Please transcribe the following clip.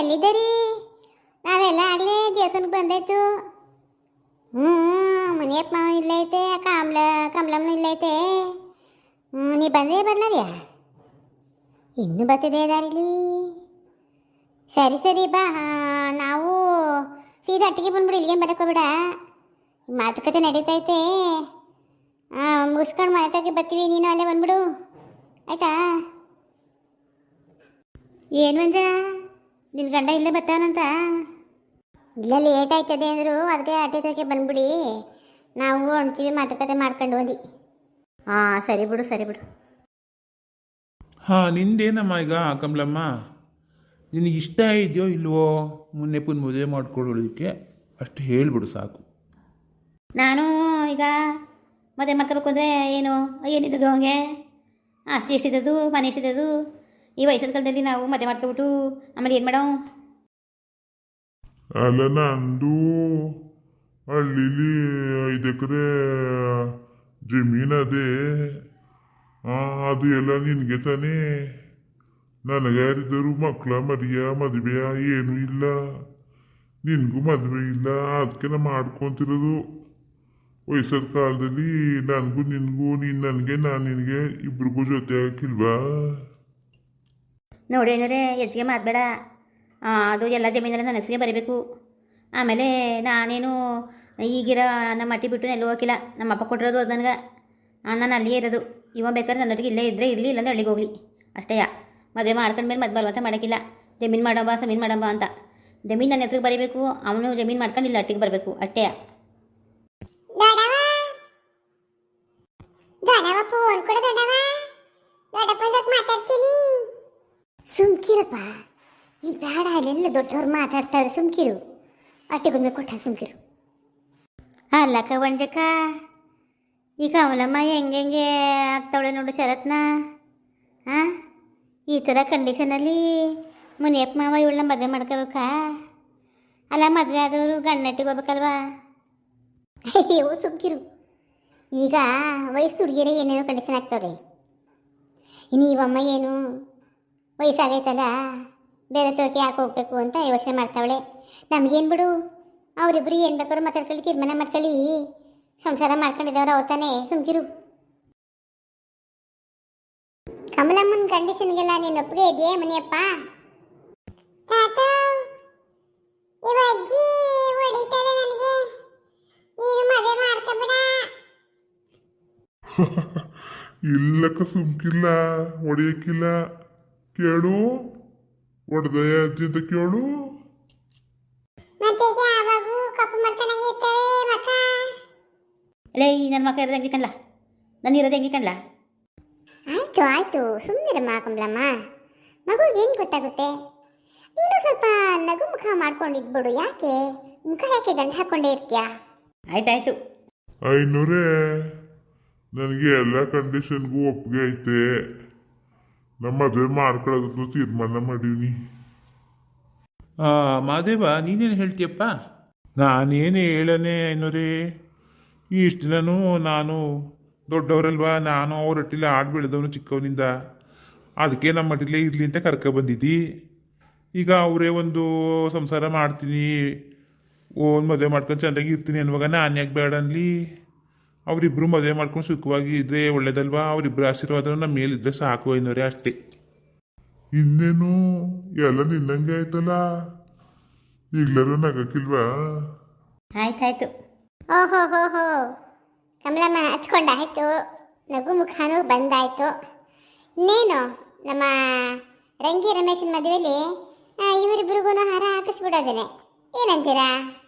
ಎಲ್ಲಿದ್ದೀರಿ? ನಾವೆಲ್ಲ ಆಗಲೇ ದೇವಸ್ಥಾನಕ್ಕೆ ಬಂದಾಯ್ತು. ಹ್ಞೂ ಮುನಿಯಪ್ಪ ಇಲ್ಲೈತೆ ಕಾಮ್ಲ, ಕಮಲಮ್ಮನ ಇಲ್ಲೇ ಐತೆ. ಹ್ಞೂ ನೀ ಬಂದೇ ಬರ್ಲಾರ್ಯಾ? ಇನ್ನೂ ಬರ್ತಿದೆ ದಾರಿಲಿ? ಸರಿ ಸರಿ, ಬಾ. ನಾವು ಸೀದಾ ಅಟ್ಟಿಗೆ ಬಂದ್ಬಿಡು, ಇಲ್ಲಿಗೆ ಬರಕೋಬೇಡ ಮಾತುಕತೆ ನಡೀತೈತೆ. ಮುಗಿಸ್ಕೊಂಡು ಮನೆ ತಗೆ ಬರ್ತೀವಿ, ನೀನು ಅಲ್ಲೇ ಬಂದ್ಬಿಡು. ಆಯ್ತಾ? ಏನು ಮಂಜ ನಿನ್ನ ಗಂಡ ಇಲ್ಲೇ ಬರ್ತಾನಂತ? ಇಲ್ಲ ಲೇಟ್ ಆಯ್ತದೆ ಅಂದರು ಅದಕ್ಕೆ ಅಟ್ಟೆ ತೋಕೆ ಬಂದ್ಬಿಡಿ. ನಾವು ಹೊಣ್ತೀವಿ ಮಾತುಕತೆ ಮಾಡ್ಕೊಂಡು ಹೋದಿ ಹಾಂ ಸರಿ ಬಿಡು ಸರಿ ಬಿಡು. ಹಾಂ ನಿಂದೇನಮ್ಮ ಈಗ ಕಮಲಮ್ಮ? ನಿನಗೆ ಇಷ್ಟ ಇದೆಯೋ ಇಲ್ವೋ ಮುನ್ನೆಪ್ಪನ ಮದುವೆ ಮಾಡ್ಕೊಳ್ಳೋದಕ್ಕೆ ಅಷ್ಟು ಹೇಳ್ಬಿಡು ಸಾಕು. ನಾನು ಈಗ ಮದುವೆ ಮಾಡ್ಕೋಬೇಕು ಅಂದರೆ ಏನು? ಏನಿದ್ದದು ಹಂಗೆ? ಆಸ್ತಿ ಎಷ್ಟಿದ್ದದು ಮನೆ ಎಷ್ಟಿದ್ದದು ಈ ವಯಸ್ಸಿನ ಕಾಲದಲ್ಲಿ ನಾವು ಮದುವೆ ಮಾಡ್ಕೊಬಿಟ್ಟು ಆಮೇಲೆ ಏನು ಮಾಡೋ? ಅಲ್ಲ, ನಂದು ಹಳ್ಳಿಲಿ ಐದು ಎಕರೆ ಜಮೀನು ಅದೇ ಅದು ಎಲ್ಲ ನಿನಗೆ ತಾನೇ. ನನಗೆ ಮಕ್ಕಳ ಮರಿಯ, ಮದುವೆಯ ಏನೂ ಇಲ್ಲ. ನಿನಗೂ ಮದುವೆ ಇಲ್ಲ. ಅದಕ್ಕೆ ನಾ ಮಾಡ್ಕೊತಿರೋದು. ವಯಸ್ಸಾದ ಕಾಲದಲ್ಲಿ ನನಗೂ ನಿನಗೂ, ನೀನು ನನಗೆ, ನಾನು ನಿನಗೆ ಇಬ್ರಿಗೂ ಜೊತೆ ಹಾಕಿಲ್ವಾ? ನೋಡಿ ಅಂದರೆ ಹೆಚ್ಚಿಗೆ ಮಾತಬೇಡ. ಅದು ಎಲ್ಲ ಜಮೀನೆಲ್ಲ ನನ್ನ ಹೆಸರಿಗೆ ಬರೀಬೇಕು. ಆಮೇಲೆ ನಾನೇನು ಈಗಿರೋ ನಮ್ಮ ಅಟ್ಟಿ ಬಿಟ್ಟು ಎಲ್ಲೂ ಹೋಗಿಲ್ಲ ನಮ್ಮ ಅಪ್ಪ ಕೊಟ್ಟಿರೋದು ಅದು ನನಗೆ. ನಾನು ಅಲ್ಲಿಯೇ ಇರೋದು. ಇವ ಬೇಕಾದ್ರೆ ನನ್ನೊಟ್ಟಿಗೆ ಇಲ್ಲೇ ಇದ್ದರೆ ಇರಲಿ, ಇಲ್ಲಾಂದ್ರೆ ಹಳ್ಳಿಗೆ ಹೋಗಲಿ. ಅಷ್ಟೇ ಮದುವೆ ಮಾಡ್ಕೊಂಡ್ಮೇಲೆ ಮದ್ ಬಲವಂತ ಮಾಡೋಕ್ಕಿಲ್ಲ ಜಮೀನು ಮಾಡಂಬ, ಸಮೀನು ಮಾಡಂಬ ಅಂತ. ಜಮೀನು ನನ್ನ ಹೆಸರಿಗೆ ಬರೀಬೇಕು, ಅವನು ಜಮೀನು ಮಾಡ್ಕೊಂಡು ಇಲ್ಲ ಅಟ್ಟಿಗೆ ಬರಬೇಕು. ಅಷ್ಟೇ ದೊಡ್ಡವ ಫೋನ್ ಕೊಡು ದೊಡ್ಡವ ದೊಡ್ಡಪ್ಪ ಮಾತಾಡ್ತೀನಿ. ಸುಮ್ಕಿರಪ್ಪ. ಈ ಬೇಡ ಅಲ್ಲೆಲ್ಲ ದೊಡ್ಡವ್ರು ಮಾತಾಡ್ತಾರೆ ಸುಮ್ಕಿರು. ಅಟ್ಟಿಗೊಂದು ಕೊಟ್ಟ ಸುಮ್ಕಿರು. ಅಲ್ಲಕ್ಕ ವಂಜಕ್ಕ ಈಗ ಅವಲಮ್ಮ ಹೆಂಗೆ ಆಗ್ತಾವಳೆ ನೋಡು ಶರತ್ನ? ಹಾಂ ಈ ಥರ ಕಂಡೀಷನಲ್ಲಿ ಮುನಿಯಪ್ಪ ಮಾವ ಇವಳನ್ನ ಮದುವೆ ಮಾಡ್ಕೋಬೇಕಾ? ಅಲ್ಲ ಮದುವೆ ಆದವರು ಗಂಡನಟ್ಟಿಗೆ ಹೋಗ್ಬೇಕಲ್ವಾ? ಅಯ್ಯೋ ಸುಮ್ಕಿರು. ಈಗ ವಯಸ್ಸು ಹುಡುಗಿಯರೇ ಏನೇನೋ ಕಂಡೀಷನ್ ಆಗ್ತಾವ್ರೆ. ಇನ್ನು ಇವಮ್ಮ ಏನು? ವಯಸ್ಸಾಗೈತಲ್ಲ ಬೇರೆ ತೋಕೆ ಯಾಕೆ ಹೋಗ್ಬೇಕು ಅಂತ ಯೋಚನೆ ಮಾಡ್ತಾವಳೆ. ನಮಗೇನು ಬಿಡು ಅವರಿಬ್ಬರು ಏನು ಬೇಕಾದ್ರೂ ಮಾತಾಡ್ಕೊಳ್ಳಿ ತೀರ್ಮಾನ ಮಾಡ್ಕೊಳ್ಳಿ. ಸಂಸಾರ ಮಾಡ್ಕೊಂಡಿದ್ದವ್ರು ಅವ್ರು ತಾನೇ ಸುಮ್ಕಿರು. ಕಮಲಮ್ಮನ ಕಂಡೀಷನ್ಗೆಲ್ಲ ನೀನು ಒಪ್ಪಿಗೆ ಇದೆಯೇ ಮನೆಯಪ್ಪ? ತಾತ ಇವ ಅಜ್ಜಿ ಹೊಡಿತಾರೆ ನನಗೆ. ನೀನು ಮದುವೆ ಮಾಡ್ಕೊಬೇಡ. ಇಲ್ಲಕ್ಕ ಸುಮ್ಕಿಲ್ಲ ಹೊಡೆಯಕ್ಕಿಲ್ಲ ಕೇಳು. ಹೊಡೆದಯ ಅಜ್ಜಿ ಅಂತ ಕೇಳು. ಮತ್ತೆ ಈಗ ಯಾವಾಗೂ ಕಪ್ಪು ಮಾಡ್ಕೊಂಡಂಗೆ ಇರ್ತಾರೆ ಮಕ್ಕ. ಲೇ ನನ್ನ ಮಕ್ಕ ಇರೋದು ಹೆಂಗೆ ಕಣ್ಲ? ನಾನು ಇರೋದು ಹೆಂಗೆ ಕಣ್ಲ? ಆಯ್ತು ಆಯ್ತು. ಸುಮ್ಮನಿರಮ್ಮ ಕಮ್ಲಮ್ಮ ಮಗುಗೆ ಏನು ಗೊತ್ತಾಗುತ್ತೆ? ನೀನು ಸ್ವಲ್ಪ ನಗು ಮುಖ ಮಾಡ್ಕೊಂಡಿದ್ಬಿಡು. ಯಾಕೆ? ಮುಖ ಯಾಕೆ ಗಂಡ ಹಾಕೊಂಡೇ ಇರ್ತೀಯಾ? ಆಯ್ತಾಯ್ತು. ಐನೂರೇ. ನನಗೆ ಎಲ್ಲ ಕಂಡೀಷನ್ಗೂ ಒಪ್ಪಿಗೆ ಐತೆ. ನಮ್ಮ ಮದುವೆ ಮಾಡ್ಕೊಳ್ಳೋದಕ್ಕೂ ತೀರ್ಮಾನ ಮಾಡೀನಿ ಆ, ಮಾದೇವ ನೀನೇನು ಹೇಳ್ತೀಯಪ್ಪ? ನಾನೇನು ಹೇಳನೆ ಏನೋರಿ ಇಷ್ಟು ದಿನನೂ ನಾನು ದೊಡ್ಡವರಲ್ವಾ ನಾನು ಅವ್ರ ಹಟ್ಟಿಲಿ ಆಡ್ ಬೆಳೆದವನು ಚಿಕ್ಕವನಿಂದ. ಅದಕ್ಕೆ ನಮ್ಮ ಇರಲಿ ಅಂತ ಕರ್ಕೊ ಬಂದಿದ್ದಿ. ಈಗ ಅವರೇ ಒಂದು ಸಂಸಾರ ಮಾಡ್ತೀನಿ. ಓನ್ ಮದುವೆ ಮಾಡ್ಕೊಂಡು ಚೆನ್ನಾಗಿ ಇರ್ತೀನಿ ಅನ್ನುವಾಗ ನಾನು ಯಾಕೆ ಬೇಡ ಅನ್ಲಿ? ಅವರಿಬ್ಬರು ಮದುವೆ ಮಾಡ್ಕೊಂಡು ಸುಖವಾಗಿ ಇದ್ರೆ ಒಳ್ಳೇದಲ್ವಾ? ಅವರಿಬ್ಬರು ಆಶೀರ್ವಾದ ನಮ್ಮ ಮೇಲಿದ್ರೆ ಸಾಕು ಐನೋರೆ ಅಷ್ಟೇ. ಇನ್ನೇನು? ಎಲ್ಲ ನಿಲ್ಲಂಗೆ ಆಯ್ತಲ್ಲ? ಈಗ್ಲಾರು ನಗಕ್ಕಿಲ್ವಾ? ಆಯ್ತಾಯ್ತು. ಓಹೋ ಹೋ ಹೋ. ಕಮಲಮ್ಮ ಹಚ್ಕೊಂಡಾಯ್ತು ನಗು ಮುಖಾನು ಬಂದಾಯ್ತು. ಇನ್ನೇನು ನಮ್ಮ ರಂಗಿ ರಮೇಶನ ಮದುವೆಲಿ ಇವರಿಬ್ರಿಗೂ ಹಾರ ಹಾಕಿಸ್ಬಿಡೋದೇನೆ. ಏನಂತೀರಾ?